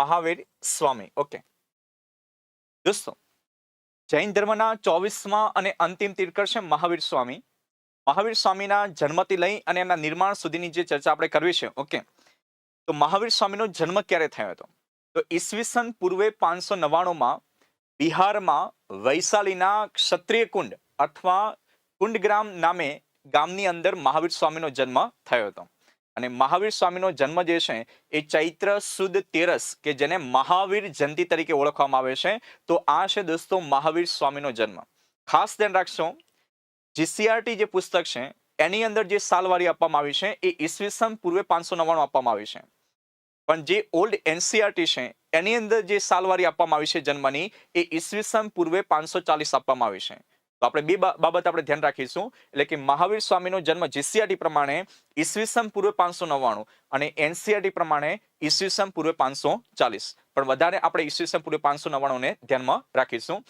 Mahavir Swami. Okay દોસ્તો, જૈન ધર્મના ચોવીસમાં અને અંતિમ તીર્થંકર છે મહાવીર સ્વામી. મહાવીર સ્વામીના જન્મથી લઈ અને એના નિર્માણ સુધીની જે ચર્ચા આપણે કરવી છે ઓકે તો મહાવીર સ્વામીનો જન્મ ક્યારે થયો હતો? તો ઈસવીસન પૂર્વે પાંચસો નવ્વાણુંમાં બિહારમાં વૈશાલીના ક્ષત્રિય કુંડ અથવા કુંડગ્રામ નામે ગામની અંદર મહાવીર સ્વામીનો જન્મ થયો હતો. અને મહાવીર સ્વામીનો જન્મ જે છે એ ચૈત્ર સુદ તેરસ, કે જેને મહાવીર જયંતિ તરીકે ઓળખવામાં આવે છે, તો આ છે દોસ્તો મહાવીર સ્વામીનો જન્મ. ખાસ ધ્યાન રાખશો જીસીઆરટી જે પુસ્તક છે, એની અંદર જે સાલવારી આપવામાં આવી છે, એ ઈસવીસન પૂર્વે પાંચસો નવ્વાણું આપવામાં આવી છે. પણ જે ઓલ્ડ એનસીઆરટી છે, એની અંદર જે સાલવારી આપવામાં આવી છે જન્મની, એ ઈસવીસન પૂર્વે પાંચસો ચાલીસ આપવામાં આવી છે. તો આપણે બે બાબત આપણે ધ્યાન રાખીશું. એટલે કે મહાવીર સ્વામીનો જન્મ જીસીઆરટી પ્રમાણે ઈસવીસન પૂર્વે પાંચસો નવ્વાણું અને એનસીઆરટી પ્રમાણે ઈસવીસન પૂર્વે પાંચસો ચાલીસ. પણ વધારે આપણે ઈસવીસન પૂર્વે પાંચસો નવ્વાણુંને ધ્યાનમાં રાખીશું.